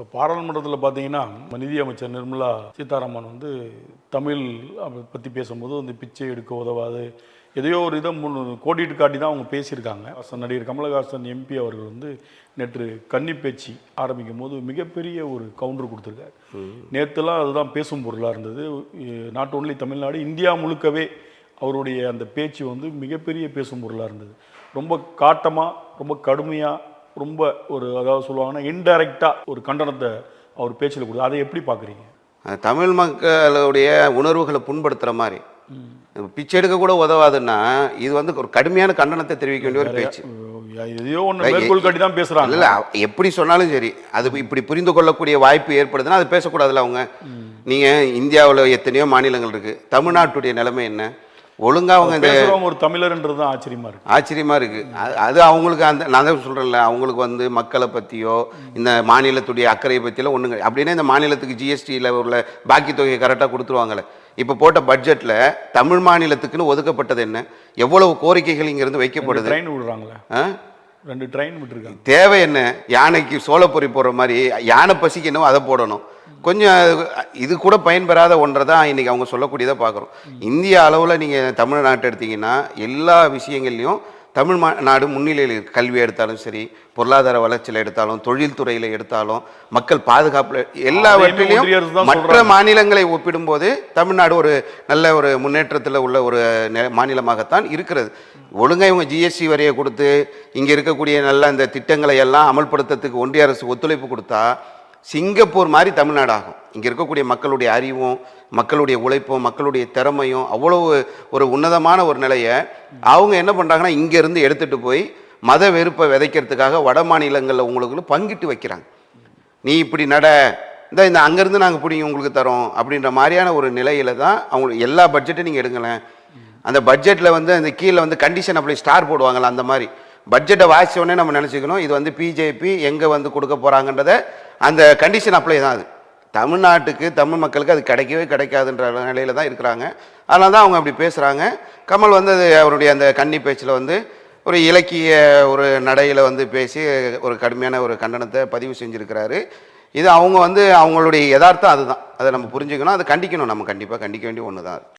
இப்போ பாராளுமன்றத்தில் பார்த்தீங்கன்னா நிதியமைச்சர் நிர்மலா சீதாராமன் வந்து தமிழ் பற்றி பேசும்போது வந்து பிச்சை எடுக்க உதவாது. எதையோ ஒரு இதை முன் கோடிட்டு காட்டி தான் அவங்க பேசியிருக்காங்க. நடிகர் கமலஹாசன் எம்பி அவர்கள் வந்து நேற்று கன்னி பேச்சு ஆரம்பிக்கும் போது மிகப்பெரிய ஒரு கவுண்டர் கொடுத்துருக்காரு. நேற்றுலாம் அதுதான் பேசும் பொருளாக இருந்தது. நாட் ஓன்லி தமிழ்நாடு இந்தியா முழுக்கவே அவருடைய அந்த பேச்சு வந்து மிகப்பெரிய பேசும் பொருளாக இருந்தது. ரொம்ப காட்டமாக ரொம்ப கடுமையாக ரொம்ப ஒரு அதாவது சொல்லுவாங்கன்னா இன்டைரக்டாக ஒரு கண்டனத்தை அவர் பேச்சில் கொடுத்து அதை எப்படி பார்க்குறீங்க? தமிழ் மக்களுடைய உணர்வுகளை புண்படுத்துகிற மாதிரி. பிச்சை எடுக்க கூட உதவாதுன்னா இது வந்து ஒரு கடுமையான கண்டனத்தை தெரிவிக்க வேண்டிய ஒரு பேச்சு. எதையோ ஒன்று மேற்கோள் காட்டி தான் பேசுகிறாங்க இல்ல எப்படி சொன்னாலும் சரி அது இப்படி புரிந்து கொள்ளக்கூடிய வாய்ப்பு ஏற்படுதுன்னா அது பேசக்கூடாதுல்ல அவங்க. நீங்க இந்தியாவுல எத்தனையோ மாநிலங்கள் இருக்கு. தமிழ்நாட்டுடைய நிலைமை என்ன? ஒழுங்கா அவங்க இந்த ஒரு தமிழர்ன்றது தான் ஆச்சரியமா இருக்கு. ஆச்சரியமா இருக்கு. அது- அவங்களுக்கு அந்த நான் தான் சொல்றேன்ல அவங்களுக்கு வந்து மக்களை பத்தியோ இந்த மாநிலத்துடைய அக்கறையை பத்தியெல்லாம் ஒண்ணுங்க அப்படின்னா இந்த மாநிலத்துக்கு ஜிஎஸ்டியில் உள்ள பாக்கி தொகையை கரெக்டாக கொடுத்துருவாங்கல்ல. இப்போ போட்ட பட்ஜெட்ல தமிழ் மாநிலத்துக்குன்னு ஒதுக்கப்பட்டது என்ன? எவ்வளவு கோரிக்கைகள் இங்கிருந்து வைக்கப்படுது? ட்ரெயின் விடுறாங்களே? ரெண்டு ட்ரெயின் விட்டுருக்காங்க. தேவை என்ன? யானைக்கு சோளப்பொறி போடுற மாதிரி யானை பசிக்கு என்னவோ அதை போடணும். கொஞ்சம் இது கூட பயன்பெறாத ஒன்றை தான் இன்னைக்கு அவங்க சொல்லக்கூடியதை பார்க்குறோம் இந்திய அளவில் நீங்கள் தமிழ்நாட்டை எடுத்தீங்கன்னா எல்லா விஷயங்கள்லையும் தமிழ் மா நாடு முன்னிலையில். கல்வி எடுத்தாலும் சரி பொருளாதார வளர்ச்சியில் எடுத்தாலும் தொழில்துறையில் எடுத்தாலும் மக்கள் பாதுகாப்பில் எல்லாவற்றிலையும் மற்ற. மாநிலங்களை ஒப்பிடும்போது தமிழ்நாடு ஒரு நல்ல ஒரு முன்னேற்றத்தில் உள்ள ஒரு மாநிலமாகத்தான் இருக்கிறது ஒழுங்கா இவங்க ஜிஎஸ்டி வரியை கொடுத்து இங்கே இருக்கக்கூடிய நல்ல இந்த திட்டங்களை எல்லாம் அமல்படுத்துறதுக்கு ஒன்றிய அரசு ஒத்துழைப்பு கொடுத்தா சிங்கப்பூர் மாதிரி தமிழ்நாடு ஆகும் இங்கே இருக்கக்கூடிய மக்களுடைய அறிவும் மக்களுடைய உழைப்பும் மக்களுடைய திறமையும் அவ்வளவு ஒரு உன்னதமான ஒரு நிலையை. அவங்க என்ன பண்ணுறாங்கன்னா இங்கேருந்து எடுத்துகிட்டு போய் மத வெறுப்பை விதைக்கிறதுக்காக வட மாநிலங்களில் உங்களுக்கு பங்கிட்டு வைக்கிறாங்க. நீ இப்படி நட இந்த இந்த அங்கேருந்து நாங்கள் பிடிங்க உங்களுக்கு தரோம் அப்படின்ற மாதிரியான ஒரு நிலையில தான் அவங்களுக்கு எல்லா பட்ஜெட்டும் நீங்கள் எடுங்களேன். அந்த பட்ஜெட்டில் வந்து அந்த கீழே வந்து கண்டிஷன் அப்படி ஸ்டார் போடுவாங்களே அந்த மாதிரி. பட்ஜெட்டை வாசிச்ச உடனே நம்ம நினச்சிக்கணும் இது வந்து பிஜேபி எங்கே வந்து கொடுக்க போகிறாங்கன்றத அந்த கண்டிஷன் அப்ளை தான் அது. தமிழ்நாட்டுக்கு தமிழ் மக்களுக்கு அது கிடைக்கவே கிடைக்காதுன்ற நிலையில தான் இருக்கிறாங்க. அதனால தான் அவங்க அப்படி பேசுகிறாங்க கமல் வந்து அது அவருடைய அந்த கன்னி பேச்சில் வந்து ஒரு இலக்கிய ஒரு நடையில் வந்து பேசி ஒரு கடுமையான ஒரு கண்டனத்தை பதிவு செஞ்சுருக்கிறாரு. இது அவங்க வந்து அவங்களுடைய யதார்த்தம் அதுதான். அதை நம்ம புரிஞ்சுக்கணும். அதை கண்டிக்கணும். நம்ம கண்டிப்பாக கண்டிக்க வேண்டிய ஒன்று தான்